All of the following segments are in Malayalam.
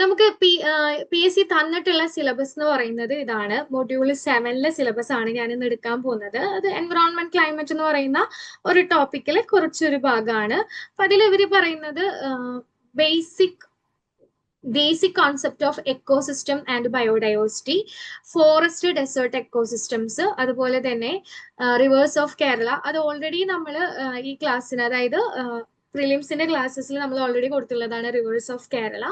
നമുക്ക് പി പി എസ് സി തന്നിട്ടുള്ള സിലബസ് എന്ന് പറയുന്നത് ഇതാണ്. മൊഡ്യൂൾ സെവനിലെ സിലബസ് ആണ് ഞാൻ ഇന്ന് എടുക്കാൻ പോകുന്നത്. അത് എൻവറോൺമെന്റ് ക്ലൈമറ്റ് എന്ന് പറയുന്ന ഒരു ടോപ്പിക്കിലെ കുറച്ചൊരു ഭാഗമാണ് അപ്പൊ അതിൽ ഇവർ പറയുന്നത് basic basic concept of ecosystem and biodiversity forest desert ecosystems അതുപോലെ തന്നെ റിവേഴ്സ് ഓഫ് കേരള അത് ഓൾറെഡി നമ്മൾ ഈ ക്ലാസ്സിന് അതായത് പ്രിലിംസിന്റെ ക്ലാസ്സസിൽ നമ്മൾ ഓൾറെഡി കൊടുത്തുള്ളതാണ് റിവേഴ്സ് ഓഫ് കേരള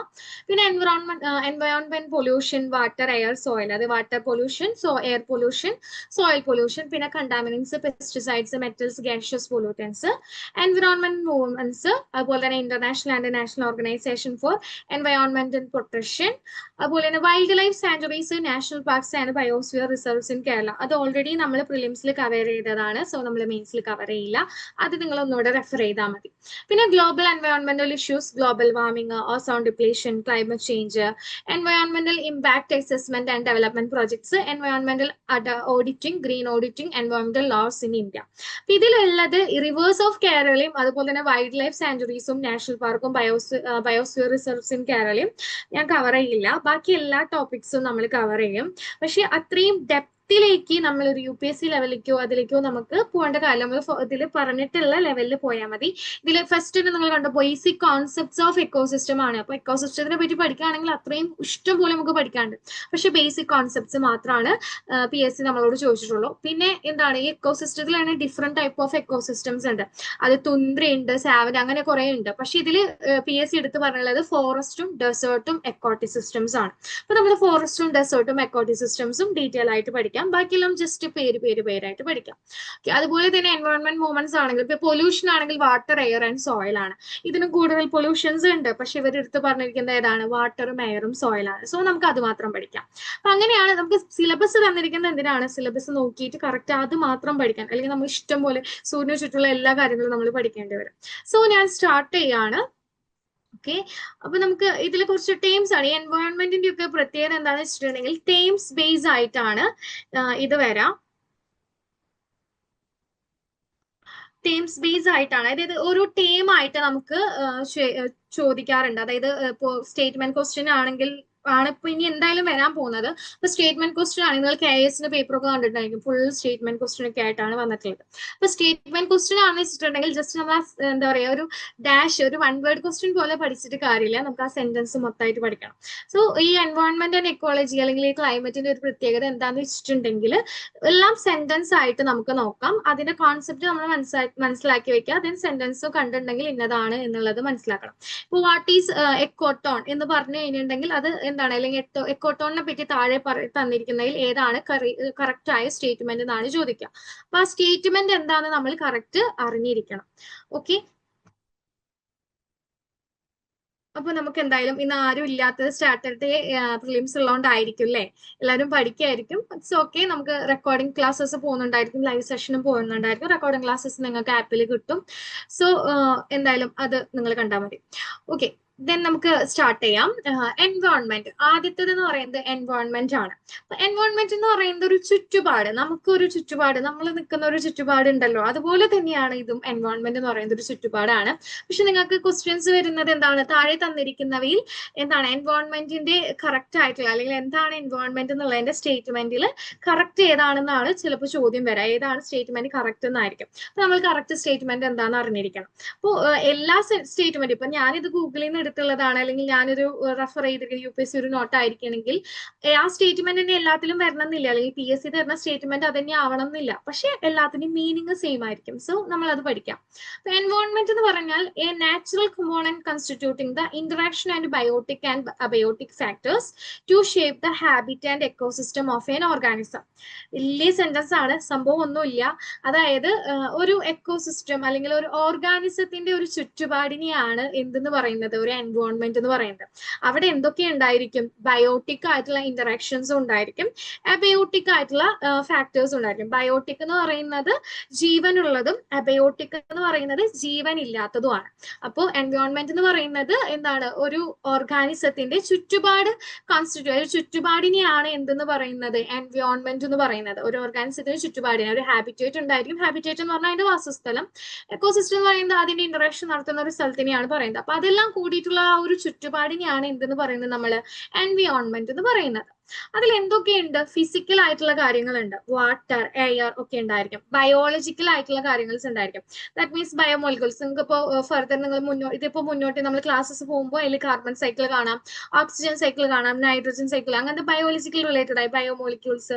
പിന്നെ environment environment pollution water air soil അത് water pollution so air pollution soil pollution പിന്നെ contaminants pesticides metals gaseous pollutants environment movements അതുപോലെ തന്നെ international and national organisation for environment protection അതുപോലെ തന്നെ wildlife sanctuaries national parks and biosphere reserves in Kerala അത് ഓൾറെഡി നമ്മൾ പ്രിലിംസിൽ കവർ ചെയ്തതാണ്. സോ നമ്മൾ മെയിൻസിൽ കവർ ചെയ്യില്ല. അത് നിങ്ങൾ ഒന്നുകൂടെ റെഫർ ചെയ്താൽ മതി. പിന്നെ global എൻവയോൺമെന്റൽ issues global warming ozone depletion climate change എൻവയോൺമെന്റൽ impact assessment and development projects എൻവയോൺമെന്റൽ auditing green auditing എൻവയോൺമെന്റൽ loss in India അപ്പൊ ഇതിലുള്ളത് റിവേഴ്സ് ഓഫ് കേരളയും അതുപോലെ തന്നെ വൈൽഡ് ലൈഫ് സാഞ്ചുറീസും നാഷണൽ പാർക്കും ബയോസ് ബയോസ്ഫിയർ റിസർവ്സ് ഇൻ കേരളയും ഞാൻ കവർ ചെയ്യില്ല. ബാക്കി എല്ലാ ടോപ്പിക്സും നമ്മൾ കവർ ചെയ്യും. പക്ഷെ അത്രയും ഡെപ്ത് ത്തിലേക്ക് നമ്മൾ ഒരു യു പി എസ് സി ലെവലിലേക്കോ അതിലേക്കോ നമുക്ക് പോകേണ്ട കാര്യം നമ്മൾ ഇതിൽ പറഞ്ഞിട്ടുള്ള ലെവലിൽ പോയാൽ മതി. ഇതിൽ ഫസ്റ്റ് നിങ്ങൾ കണ്ട ബേസിക് കോൺസെപ്റ്റ്സ് ഓഫ് എക്കോസിസ്റ്റം ആണ്. അപ്പൊ എക്കോസിസ്റ്റത്തിനെ പറ്റി പഠിക്കുകയാണെങ്കിൽ അത്രയും ഇഷ്ടം പോലെ നമുക്ക് പഠിക്കാണ്ട് പക്ഷെ ബേസിക് കോൺസെപ്റ്റ്സ് മാത്രമാണ് പി എസ് സി നമ്മളോട് ചോദിച്ചിട്ടുള്ളൂ. പിന്നെ എന്താണ് ഈ എക്കോസിസ്റ്റത്തിലാണ് ഡിഫറെന്റ് ടൈപ്പ് ഓഫ് എക്കോസിസ്റ്റംസ് ഉണ്ട്. അത് തുന്ദ്രയുണ്ട് സാവൻ അങ്ങനെ കുറെ ഉണ്ട് പക്ഷെ ഇതിൽ പി എസ് സി എടുത്ത് പറഞ്ഞുള്ളത് ഫോറസ്റ്റും ഡെസേർട്ടും എക്കോട്ടി സിസ്റ്റംസ് ആണ്. അപ്പൊ നമ്മൾ ഫോറസ്റ്റും ഡെസേർട്ടും എക്കോട്ടി സിസ്റ്റംസും ഡീറ്റെയിൽ ആയിട്ട് പഠിക്കാം. ബാക്കിയെല്ലാം ജസ്റ്റ് പേര് പേര് പേരായിട്ട് പഠിക്കാം. ഓക്കെ അതുപോലെ തന്നെ എൻവയോൺമെന്റ് മൂവ്മെന്റ്സ് ആണെങ്കിൽ ഇപ്പൊ പൊല്യൂഷൻ ആണെങ്കിൽ വാട്ടർ എയർ ആൻഡ് സോയിൽ ആണ്. ഇതിന് കൂടുതൽ പൊല്യൂഷൻസ് ഉണ്ട്. പക്ഷെ ഇവർ എടുത്ത് പറഞ്ഞിരിക്കുന്നത് ഏതാണ്? വാട്ടറും എയറും സോയിലാണ് സോ നമുക്ക് അത് മാത്രം പഠിക്കാം. അപ്പൊ അങ്ങനെയാണ് നമുക്ക് സിലബസ് തന്നിരിക്കുന്നത് എന്തിനാണ്? സിലബസ് നോക്കിയിട്ട് കറക്റ്റ് അത് മാത്രം പഠിക്കാൻ. അല്ലെങ്കിൽ നമ്മൾ ഇഷ്ടം പോലെ സൂര്യന് ചുറ്റുള്ള എല്ലാ കാര്യങ്ങളും നമ്മൾ പഠിക്കേണ്ടി വരും. സോ ഞാൻ സ്റ്റാർട്ട് ചെയ്യാണ്. ഓക്കെ അപ്പൊ നമുക്ക് ഇതിൽ കുറച്ച് ടേംസ് ആണ്. ഈ എൻവയോൺമെന്റിന്റെ ഒക്കെ പ്രത്യേകത എന്താണെന്ന് വെച്ചിട്ടുണ്ടെങ്കിൽ ടേംസ് ബേസ് ആയിട്ടാണ് ഇത് വരാം. ടേംസ് ബേസ് ആയിട്ടാണ്. അതായത് ഒരു ടേം ആയിട്ട് നമുക്ക് ചോദിക്കാറുണ്ട്. അതായത് സ്റ്റേറ്റ്മെന്റ് ക്വസ്റ്റ്യൻ ആണെങ്കിൽ ആണ് ഇപ്പൊ ഇനി എന്തായാലും വരാൻ പോകുന്നത്. അപ്പൊ സ്റ്റേറ്റ്മെന്റ് ക്വസ്റ്റ്യൻ ആണ്. നിങ്ങൾ കെ എസിന്റെ പേപ്പർ ഒക്കെ കണ്ടിട്ടുണ്ടായിരിക്കും. ഫുൾ സ്റ്റേറ്റ്മെന്റ് ക്വസ്റ്റ്യൻ ഒക്കെ ആയിട്ടാണ് വന്നിട്ടുള്ളത്. അപ്പൊ സ്റ്റേറ്റ്മെന്റ് ക്വസ്റ്റ്യൻ ആണെന്ന് വെച്ചിട്ടുണ്ടെങ്കിൽ ജസ്റ്റ് നമ്മൾ എന്താ പറയാ ഒരു ഡാഷ് ഒരു വൺ വേർഡ് ക്വസ്റ്റ്യൻ പോലെ പഠിച്ചിട്ട് കാര്യമില്ല. നമുക്ക് ആ സെന്റൻസ് മൊത്തമായിട്ട് പഠിക്കണം. സോ ഈ എൻവയോൺമെന്റ് ആൻഡ് എക്കോളജി അല്ലെങ്കിൽ ഈ ക്ലൈമറ്റിന്റെ ഒരു പ്രത്യേകത എന്താണെന്ന് വെച്ചിട്ടുണ്ടെങ്കിൽ എല്ലാം സെന്റൻസ് ആയിട്ട് നമുക്ക് നോക്കാം. അതിന്റെ കോൺസെപ്റ്റ് നമ്മൾ മനസ്സിലാക്കി മനസ്സിലാക്കി വെക്കുക. അതിന് സെന്റൻസ് കണ്ടിട്ടുണ്ടെങ്കിൽ ഇന്നതാണ് എന്നുള്ളത് മനസ്സിലാക്കണം. ഇപ്പൊ വാട്ട് ഈസ് എക്കോട്ടോൺ എന്ന് പറഞ്ഞു കഴിഞ്ഞിട്ടുണ്ടെങ്കിൽ അത് എന്താണ്? അല്ലെങ്കിൽ എക്കോട്ടോണിനെ പറ്റി താഴെ തന്നിരിക്കുന്നതിൽ ഏതാണ് കറക്റ്റ് ആയ സ്റ്റേറ്റ്മെന്റ് എന്നാണ് ചോദിക്കുക. അപ്പൊ ആ സ്റ്റേറ്റ്മെന്റ് എന്താണെന്ന് നമ്മൾ കറക്റ്റ് അറിഞ്ഞിരിക്കണം. ഓക്കെ അപ്പൊ നമുക്ക് എന്തായാലും ഇന്ന് ആരും ഇല്ലാത്തത് സ്റ്റാറ്റർഡേ പ്രിലിംസ് ഉള്ളതുകൊണ്ടായിരിക്കും അല്ലേ? എല്ലാവരും പഠിക്കായിരിക്കും. ഇറ്റ്സ് ഓക്കെ നമുക്ക് റെക്കോർഡിംഗ് ക്ലാസ്സസ് പോകുന്നുണ്ടായിരിക്കും. ലൈവ് സെഷനും പോകുന്നുണ്ടായിരിക്കും. റെക്കോർഡിംഗ് ക്ലാസ്സസ് നിങ്ങൾക്ക് ആപ്പിൽ കിട്ടും. സോ എന്തായാലും അത് നിങ്ങൾ കണ്ടാൽ മതി. ഓക്കെ ദെൻ നമുക്ക് സ്റ്റാർട്ട് ചെയ്യാം. എൻവയോൺമെന്റ് ആദ്യത്തേത് എന്ന് പറയുന്നത് എൻവയോൺമെന്റ് ആണ്. എൻവയോൺമെന്റ് എന്ന് പറയുന്നത് ഒരു ചുറ്റുപാട്. നമുക്കൊരു ചുറ്റുപാട് നമ്മൾ നിൽക്കുന്ന ഒരു ചുറ്റുപാട് ഉണ്ടല്ലോ. അതുപോലെ തന്നെയാണ് ഇതും എൻവയോൺമെന്റ് എന്ന് പറയുന്നത് ഒരു ചുറ്റുപാടാണ്. പക്ഷെ നിങ്ങൾക്ക് ക്വസ്റ്റ്യൻസ് വരുന്നത് എന്താണ്? താഴെ തന്നിരിക്കുന്നവയിൽ എന്താണ്? എൻവയോൺമെന്റിന്റെ കറക്റ്റ് ആയിട്ടുള്ള അല്ലെങ്കിൽ എന്താണ് എൻവയോൺമെന്റ് എന്നുള്ളതിന്റെ സ്റ്റേറ്റ്മെന്റിൽ കറക്റ്റ് ഏതാണെന്നാണ് ചിലപ്പോൾ ചോദ്യം വരാം. ഏതാണ് സ്റ്റേറ്റ്മെന്റ് കറക്റ്റ് എന്നായിരിക്കും. അപ്പൊ നമ്മൾ കറക്റ്റ് സ്റ്റേറ്റ്മെന്റ് എന്താണെന്ന് അറിഞ്ഞിരിക്കണം. അപ്പോൾ എല്ലാ സ്റ്റേറ്റ്മെന്റ് ഇപ്പൊ ഞാനിത് ഗൂഗിളിൽ നിന്ന് എടുത്തുള്ളതാണ് അല്ലെങ്കിൽ ഞാനൊരു റെഫർ ചെയ്തിരിക്കുന്ന യു പി എസ് സി ഒരു നോട്ട് ആയിരിക്കണമെങ്കിൽ ആ സ്റ്റേറ്റ്മെന്റ് തന്നെ എല്ലാത്തിലും വരണം എന്നില്ല അല്ലെങ്കിൽ പി എസ് സി തരുന്ന സ്റ്റേറ്റ്മെന്റ് അതന്നെ തന്നെ ആവണം എന്നില്ല പക്ഷെ എല്ലാത്തിനും മീനിങ് സെയിം ആയിരിക്കും. സോ നമ്മൾ അത് പഠിക്കാം. അപ്പൊ എൻവയോൺമെന്റ് എന്ന് പറഞ്ഞാൽ a natural component constituting the interaction and biotic and abiotic factors to shape the habit and ecosystem of an organism വലിയ സെന്റൻസ് ആണ്. സംഭവം ഒന്നുമില്ല. അതായത് ഒരു എക്കോസിസ്റ്റം അല്ലെങ്കിൽ ഒരു ഓർഗാനിസത്തിന്റെ ഒരു ചുറ്റുപാടിനെയാണ് എന്തെന്ന് പറയുന്നത്? ഒരു എൻവയോൺമെന്റ് എന്ന് പറയുന്നത്. അവിടെ എന്തൊക്കെ ഉണ്ടായിരിക്കും? ബയോട്ടിക് ആയിട്ടുള്ള ഇന്ററാക്ഷൻസ് ഉണ്ടായിരിക്കും. അബയോട്ടിക് ആയിട്ടുള്ള ഫാക്ടേഴ്സ് ഉണ്ടായിരിക്കും. ബയോട്ടിക് എന്ന് പറയുന്നത് ജീവനുള്ളതും അബയോട്ടിക് എന്ന് പറയുന്നത് ജീവൻ ഇല്ലാത്തതുമാണ് അപ്പോൾ എൻവയോൺമെന്റ് എന്ന് പറയുന്നത് എന്താണ്? ഒരു ഓർഗാനിസത്തിന്റെ ചുറ്റുപാട് കോൺസ്റ്റിറ്റ്യൂ ചുറ്റുപാടിനെയാണ് എന്തെന്ന് പറയുന്നത്? എൻവയോൺമെന്റ് എന്ന് പറയുന്നത്. ഒരു ഓർഗാനിസത്തിന് ചുറ്റുപാടിനെ ഒരു ഹാബിറ്റേറ്റ് ഉണ്ടായിരിക്കും. ഹാബിറ്റേറ്റ് എന്ന് പറഞ്ഞാൽ അതിന്റെ വാസസ്ഥലം. എക്കോസിസ്റ്റം എന്ന് പറയുന്നത് അതിന്റെ ഇന്ററാക്ഷൻ നടത്തുന്ന ഒരു സ്ഥലത്തിനെയാണ് പറയുന്നത്. അപ്പൊ അതെല്ലാം കൂടിയിട്ടുള്ള ആയിട്ടുള്ള ആ ഒരു ചുറ്റുപാടിനെയാണ് എന്തെന്ന് പറയുന്നത് നമ്മൾ എൻവിയോൺമെന്റ് എന്ന് പറയുന്നത്. അതിൽ എന്തൊക്കെയുണ്ട് ഫിസിക്കൽ ആയിട്ടുള്ള കാര്യങ്ങളുണ്ട്. വാട്ടർ എയർ ഒക്കെ ഉണ്ടായിരിക്കും. ബയോളജിക്കൽ ആയിട്ടുള്ള കാര്യങ്ങൾസ് ഉണ്ടായിരിക്കും. ദാറ്റ് മീൻസ് ബയോമോളിക്കൽസ് നിങ്ങൾക്ക് ഇപ്പോൾ ഫർദർ നിങ്ങൾ മുന്നോട്ട് ഇതിപ്പോ മുന്നോട്ട് നമ്മൾ ക്ലാസ്സസ് പോകുമ്പോൾ അതിൽ കാർബൺ സൈക്കിൾ കാണാം ഓക്സിജൻ സൈക്കിൾ കാണാം നൈട്രജൻ സൈക്കിൾ അങ്ങനത്തെ ബയോളജിക്കൽ റിലേറ്റഡ് ആയി ബയോമോളിക്യൂൾസ്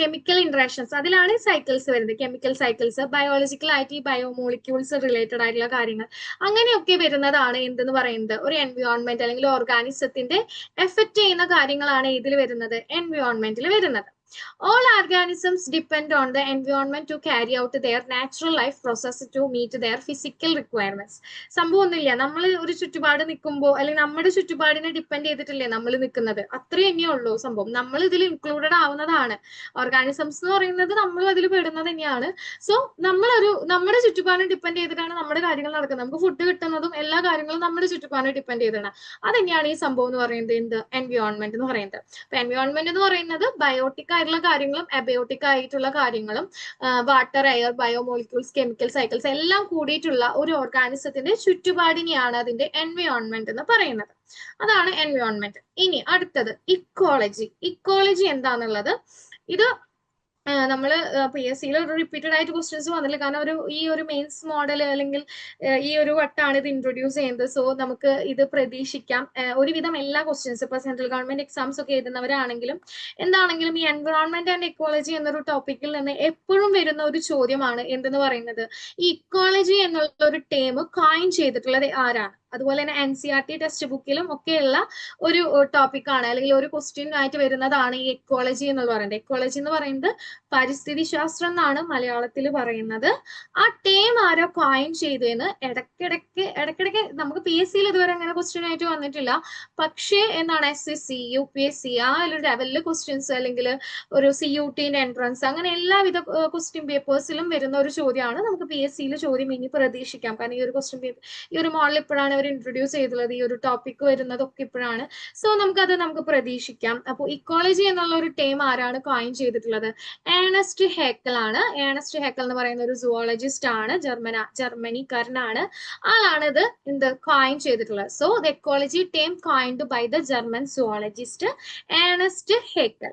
കെമിക്കൽ ഇൻട്രാക്ഷൻസ് അതിലാണ് സൈക്കിൾസ് വരുന്നത്. കെമിക്കൽ സൈക്കിൾസ് ബയോളജിക്കൽ ആയിട്ട് ഈ ബയോമോളിക്യൂൾസ് റിലേറ്റഡ് ആയിട്ടുള്ള കാര്യങ്ങൾ. അങ്ങനെയൊക്കെ വരുന്നതാണ് എന്തെന്ന് പറയുന്നത്? ഒരു എൻവയോൺമെന്റ് അല്ലെങ്കിൽ ഓർഗാനിസത്തിന്റെ എഫക്ട് ചെയ്യുന്ന കാര്യങ്ങളാണ് ഇതിൽ വരുന്നത് എൻവയോൺമെന്റിൽ വരുന്നത്. All organisms depend on the environment to carry out their natural life process to meet their physical requirements. സംഭവം ഒന്നുമില്ല. നമ്മൾ ഒരു ചുറ്റുപാട് നിൽക്കുമ്പോൾ അല്ലെങ്കിൽ നമ്മുടെ ചുറ്റുപാടിനെ ഡിപ്പെൻഡ് ചെയ്തിട്ടില്ലേ നമ്മൾ നിൽക്കുന്നത്? അത്ര തന്നെയേ ഉള്ളൂ സംഭവം. നമ്മൾ ഇതിൽ ഇൻക്ലൂഡഡ് ആവുന്നതാണ്. ഓർഗാനിസംസ് എന്ന് പറയുന്നത് നമ്മൾ അതിൽ പെടുന്നത് തന്നെയാണ്. സോ നമ്മളൊരു നമ്മുടെ ചുറ്റുപാടിനെ ഡിപ്പെൻഡ് ചെയ്തിട്ടാണ് നമ്മുടെ കാര്യങ്ങൾ നടക്കുന്നത്. നമുക്ക് ഫുഡ് കിട്ടുന്നതും എല്ലാ കാര്യങ്ങളും നമ്മുടെ ചുറ്റുപാടിനെ ഡിപ്പെൻഡ് ചെയ്തിട്ടാണ്. അത് തന്നെയാണ് ഈ സംഭവം എന്ന് പറയുന്നത്. എന്ത്? എൻവിയോൺമെന്റ് എന്ന് പറയുന്നത്. അപ്പൊ എൻവിയോൺമെന്റ് എന്ന് പറയുന്നത് ബയോട്ടിക് ആയിട്ടുള്ള കാര്യങ്ങളും അബയോട്ടിക് ആയിട്ടുള്ള കാര്യങ്ങളും water air biomolecules chemical cycles എല്ലാം കൂടിയിട്ടുള്ള ഒരു ഓർഗാനിസത്തിന്റെ ചുറ്റുപാടിനെയാണ് അതിന്റെ എൻവയോൺമെന്റ് എന്ന് പറയുന്നത്. അതാണ് എൻവയോൺമെന്റ് ഇനി അടുത്തത് ഇക്കോളജി ഇക്കോളജി എന്താന്നുള്ളത്? ഇത് നമ്മൾ പി എസ് സിയിൽ ഒരു റിപ്പീറ്റഡ് ആയിട്ട് ക്വസ്റ്റ്യൻസ് വന്നില്ല. കാരണം ഒരു ഈ ഒരു മെയിൻസ് മോഡൽ അല്ലെങ്കിൽ ഈ ഒരു വട്ടാണ് ഇത് ഇൻട്രൊഡ്യൂസ് ചെയ്യുന്നത്. സോ നമുക്ക് ഇത് പ്രതീക്ഷിക്കാം. ഒരുവിധം എല്ലാ ക്വസ്റ്റ്യൻസ് ഇപ്പൊ സെൻട്രൽ ഗവൺമെന്റ് എക്സാംസ് ഒക്കെ എഴുതുന്നവരാണെങ്കിലും എന്താണെങ്കിലും ഈ എൻവറോൺമെന്റ് ആൻഡ് ഇക്കോളജി എന്നൊരു ടോപ്പിക്കിൽ നിന്ന് എപ്പോഴും വരുന്ന ഒരു ചോദ്യമാണ് എന്തെന്ന് പറയുന്നത്? ഈ ഇക്കോളജി എന്നുള്ള ഒരു ടേം കോയിൻ ചെയ്തിട്ടുള്ളത് ആരാണ്? അതുപോലെ തന്നെ N C R T text ബുക്കിലും ഒക്കെയുള്ള ഒരു ടോപ്പിക് ആണ് അല്ലെങ്കിൽ ഒരു ക്വസ്റ്റ്യൻ ആയിട്ട് വരുന്നതാണ് ഈ എക്കോളജി എന്ന് പറയുന്നത്. എക്കോളജി എന്ന് പറയുന്നത് പരിസ്ഥിതി ശാസ്ത്രം എന്നാണ് മലയാളത്തിൽ പറയുന്നത്. ആ ടേം ആരോ കോയിൻ ചെയ്തതെന്ന് ഇടക്കിടക്ക് ഇടക്കിടക്ക് നമുക്ക് പി എസ് സിയിൽ ഇതുവരെ അങ്ങനെ ക്വസ്റ്റ്യൻ ആയിട്ട് വന്നിട്ടില്ല. പക്ഷേ എന്താണ് S S C U P S C ആ ഒരു ലെവലിൽ ക്വസ്റ്റ്യൻസ് അല്ലെങ്കിൽ ഒരു സി യു ടിന്റെ എൻട്രൻസ് അങ്ങനെ എല്ലാവിധ ക്വസ്റ്റ്യൻ പേപ്പേഴ്സിലും വരുന്ന ഒരു ചോദ്യമാണ്. നമുക്ക് പി എസ് സിയിൽ ചോദ്യം ഇനി പ്രതീക്ഷിക്കാം. കാരണം ഈ ഒരു ക്വസ്റ്റ്യൻ പേപ്പർ ഈ ഒരു മോഡൽ ഇപ്പോഴാണ് അവർ ഇൻട്രൊഡ്യൂസ് ചെയ്തിട്ടുള്ളത് ഈ ഒരു ടോപ്പിക് വരുന്നതൊക്കെ ഇപ്പോഴാണ്. സോ നമുക്കത് നമുക്ക് പ്രതീക്ഷിക്കാം. അപ്പോൾ ഇക്കോളജി എന്നുള്ള ഒരു ടേം ആരാണ് കോയിൻ ചെയ്തിട്ടുള്ളത്? ഏണസ്റ്റ് ഹേക്കൽ ആണ്. ഏണസ്റ്റ് ഹേക്കൽ എന്ന് പറയുന്ന ഒരു സുവോളജിസ്റ്റ് ആണ്. ജർമ്മന ജർമ്മനിക്കാരനാണ്. ആളാണ് ഇത് എന്ത് കോയിൻ ചെയ്തിട്ടുള്ളത്. So the ecology term coined by the German zoologist Ernst Haeckel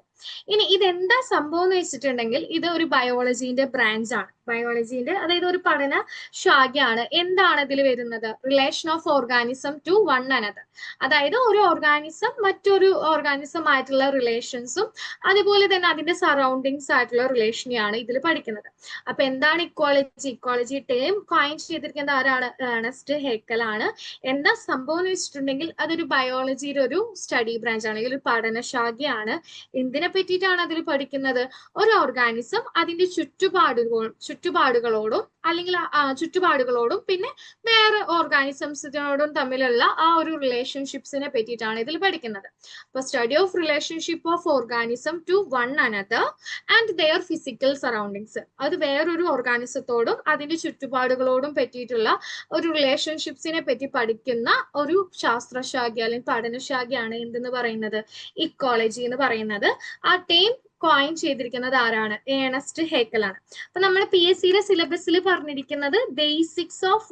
ഇനി ഇതെന്താ സംഭവം എന്ന് വെച്ചിട്ടുണ്ടെങ്കിൽ ഇത് ഒരു ബയോളജിന്റെ ബ്രാഞ്ച് ആണ്. ബയോളജിന്റെ അതായത് ഒരു പഠന ശാഖയാണ്. എന്താണ് ഇതിൽ വരുന്നത്? Relation of organism to one another അതായത് ഒരു ഓർഗാനിസം മറ്റൊരു ഓർഗാനിസം ആയിട്ടുള്ള റിലേഷൻസും അതുപോലെ തന്നെ അതിന്റെ സറൗണ്ടിങ്സ് ആയിട്ടുള്ള റിലേഷനെയാണ് ഇതിൽ പഠിക്കുന്നത്. അപ്പൊ എന്താണ് ഇക്കോളജി ഇക്കോളജി ടേം കോയിൻ ചെയ്തിരിക്കുന്നത് ആരാണ്? ഏണസ്റ്റ് ഹേക്കൽ ആണ്. എന്താ സംഭവം എന്ന് വെച്ചിട്ടുണ്ടെങ്കിൽ അതൊരു ബയോളജിയുടെ ഒരു സ്റ്റഡി ബ്രാഞ്ച് ആണ് അല്ലെങ്കിൽ ഒരു പഠനശാഖയാണ് എന്തിനെ പറ്റിയിട്ടാണ് അതിൽ പഠിക്കുന്നത്. ഒരു ഓർഗാനിസം അതിന്റെ ചുറ്റുപാടുകൾ ചുറ്റുപാടുകളോടും അല്ലെങ്കിൽ ചുറ്റുപാടുകളോടും പിന്നെ വേറെ ഓർഗാനിസംസിനോടും തമ്മിലുള്ള ആ ഒരു റിലേഷൻഷിപ്സിനെ പറ്റിയിട്ടാണ് ഇതിൽ പഠിക്കുന്നത്. അപ്പൊ study of relationship of organism to one another and their physical surroundings അത് വേറൊരു ഓർഗാനിസത്തോടും അതിന്റെ ചുറ്റുപാടുകളോടും പറ്റിയിട്ടുള്ള ഒരു റിലേഷൻഷിപ്സിനെ പറ്റി പഠിക്കുന്ന ഒരു ശാസ്ത്രശാഖ അല്ലെങ്കിൽ പഠനശാഖയാണ് എന്തെന്ന് പറയുന്നത്? ഇക്കോളജി എന്ന് പറയുന്നത്. ആ ടീം കോയിൻ ചെയ്തിരിക്കുന്നത് ആരാണ്? ഏണസ്റ്റ് ഹേക്കലാണ് അപ്പൊ നമ്മൾ പി എസ് സിയിലെ സിലബസിൽ പറഞ്ഞിരിക്കുന്നത് basics of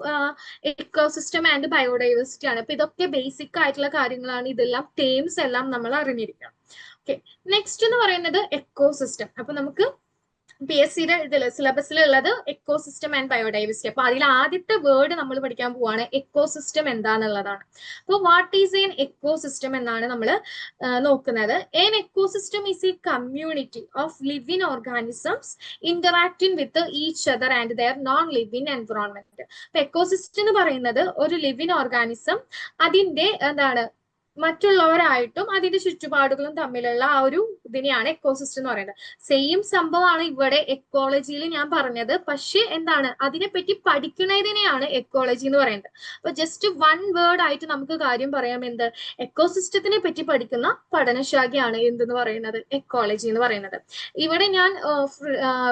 ecosystem and biodiversity ആണ്. അപ്പൊ ഇതൊക്കെ ബേസിക് ആയിട്ടുള്ള കാര്യങ്ങളാണ്. ഇതെല്ലാം ടേംസ് എല്ലാം നമ്മൾ അറിഞ്ഞിരിക്കണം. ഓക്കെ നെക്സ്റ്റ് എന്ന് പറയുന്നത് എക്കോസിസ്റ്റം അപ്പൊ നമുക്ക് പി എസ് സിയുടെ ഇതിൽ സിലബസിലുള്ളത് എക്കോസിസ്റ്റം ആൻഡ് ബയോഡൈവേഴ്സിറ്റി അപ്പൊ അതിൽ ആദ്യത്തെ വേർഡ് നമ്മൾ പഠിക്കാൻ പോവാണ് എക്കോസിസ്റ്റം എന്താന്നുള്ളതാണ്. അപ്പോൾ വാട്ട് ഈസ് എൻ എക്കോസിസ്റ്റം എന്നാണ് നമ്മൾ നോക്കുന്നത്. An ecosystem is a community of living organisms interacting with each other and their non living environment അപ്പൊ എക്കോസിസ്റ്റം എന്ന് പറയുന്നത് ഒരു ലിവിങ് ഓർഗാനിസം അതിന്റെ എന്താണ് മറ്റുള്ളവരായിട്ടും അതിന്റെ ചുറ്റുപാടുകളും തമ്മിലുള്ള ആ ഒരു ഇതിനെയാണ് എക്കോസിസ്റ്റം എന്ന് പറയുന്നത്. സെയിം സംഭവമാണ് ഇവിടെ എക്കോളജിയിൽ ഞാൻ പറഞ്ഞത്. പക്ഷേ എന്താണ്? അതിനെപ്പറ്റി പഠിക്കുന്നതിനെയാണ് എക്കോളജി എന്ന് പറയുന്നത്. അപ്പൊ ജസ്റ്റ് വൺ വേർഡ് ആയിട്ട് നമുക്ക് കാര്യം പറയാം എന്ത്? എക്കോസിസ്റ്റത്തിനെ പറ്റി പഠിക്കുന്ന പഠനശാഖയാണ് എന്തെന്ന് പറയുന്നത്? എക്കോളജി എന്ന് പറയുന്നത്. ഇവിടെ ഞാൻ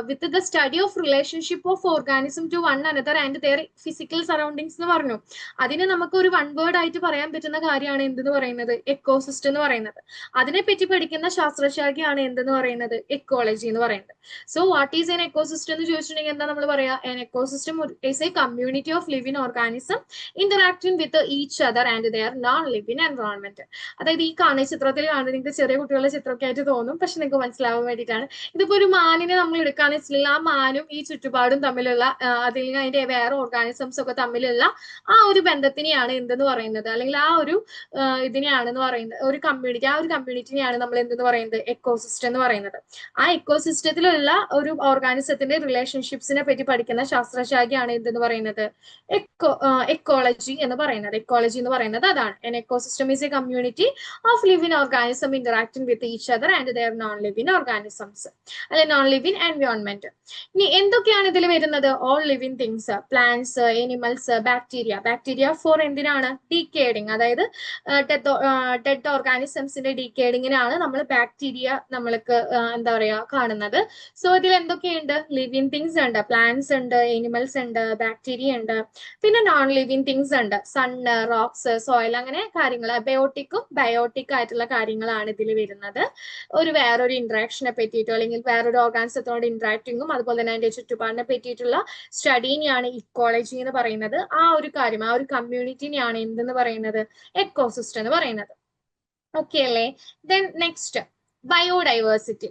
with the study of relationship of organism to one another and their physical surroundings എന്ന് പറഞ്ഞു. അതിനെ നമുക്ക് ഒരു വൺ വേർഡ് ആയിട്ട് പറയാൻ പറ്റുന്ന കാര്യമാണ് എന്തെന്ന് പറയുന്നത്? എക്കോസിസ്റ്റം എന്ന് പറയുന്നത്. അതിനെപ്പറ്റി പഠിക്കുന്ന ശാസ്ത്രശാഖയാണ് എന്തെന്ന് പറയുന്നത്? എക്കോളജി എന്ന് പറയുന്നത്. So what is an ecosystem എന്ന് ചോദിച്ചിട്ടുണ്ടെങ്കിൽ എന്താ നമ്മൾ പറയാ? An ecosystem is a community of living organism interacting with each other and their non living environment അതായത് ഈ കാണുന്ന ചിത്രത്തിൽ കാണുന്നത് നിങ്ങൾക്ക് ചെറിയ കുട്ടികളുടെ ചിത്രമൊക്കെ ആയിട്ട് തോന്നും. പക്ഷെ നിങ്ങൾക്ക് മനസ്സിലാവാൻ വേണ്ടിയിട്ടാണ്. ഇതിപ്പോ ഒരു മാനിനെ നമ്മൾ എടുക്കുകയാണെന്ന് വെച്ചിട്ടുണ്ടെങ്കിൽ ആ മാനും ഈ ചുറ്റുപാടും തമ്മിലുള്ള അതിൽ അതിന്റെ വേറെ ഓർഗാനിസംസ് ഒക്കെ തമ്മിലുള്ള ആ ഒരു ബന്ധത്തിനെയാണ് എന്തെന്ന് പറയുന്നത്? അല്ലെങ്കിൽ ആ ഒരു ഇതിനെയാണെന്ന് പറയുന്നത്. ഒരു കമ്മ്യൂണിറ്റി ആ ഒരു കമ്മ്യൂണിറ്റിനെയാണ് നമ്മൾ എന്തെന്ന് പറയുന്നത്? എക്കോസിസ്റ്റം എന്ന് പറയുന്നത്. ആ എക്കോസിസ്റ്റത്തിലുള്ള ഒരു ഓർഗാനിസത്തിന്റെ റിലേഷൻഷിപ്സിനെ പറ്റി പഠിക്കുന്ന ശാസ്ത്രശാഖയാണ് എന്തെന്ന് പറയുന്നത്? എക്കോ എക്കോളജി എന്ന് പറയുന്നത്. എക്കോളജി എന്ന് പറയുന്നത് അതാണ്. An ecosystem is a community of living organism interacting with each other and their non living organisms അല്ലെ നോൺ ലിവിങ് എൻവയോൺമെന്റ് ഇനി എന്തൊക്കെയാണ് ഇതിൽ വരുന്നത്? All living things plants animals bacteria bacteria for എന്തിനാണ്? ഡീക്കേഡിങ് അതായത് ഡെഡ് ഓർഗാനിസംസിന്റെ ഡീക്കേഡിങ്ങിനാണ് നമ്മൾ ബാക്ടീരിയ നമ്മൾക്ക് എന്താ പറയാ കാണുന്നത്. സോ ഇതിൽ എന്തൊക്കെയുണ്ട്? ലിവിങ് തിങ്സ് ഉണ്ട് പ്ലാന്റ്സ് ഉണ്ട് എനിമൽസ് ഉണ്ട് ബാക്ടീരിയ ഉണ്ട് പിന്നെ നോൺ ലിവിങ് തിങ്സ് ഉണ്ട്. സണ്ണ് റോക്സ് സോയിൽ അങ്ങനെ കാര്യങ്ങൾ ബയോട്ടിക്കും ബയോട്ടിക് ആയിട്ടുള്ള കാര്യങ്ങളാണ് ഇതിൽ വരുന്നത്. ഒരു വേറൊരു ഇന്ററാക്ഷനെ പറ്റിയിട്ടോ അല്ലെങ്കിൽ വേറൊരു ഓർഗാൻസത്തോട് ഇന്ററാക്ടിങ്ങും അതുപോലെ തന്നെ അതിന്റെ ചുറ്റുപാടിനെ പറ്റിയിട്ടുള്ള സ്റ്റഡീനെയാണ് ഇക്കോളജി എന്ന് പറയുന്നത്. ആ ഒരു കാര്യം ആ ഒരു കമ്മ്യൂണിറ്റിനെയാണ് എന്തെന്ന് പറയുന്നത്? എക്കോസിസ്റ്റം എന്ന് പറയുന്നത്. ഓക്കെ അല്ലേ? Then next biodiversity.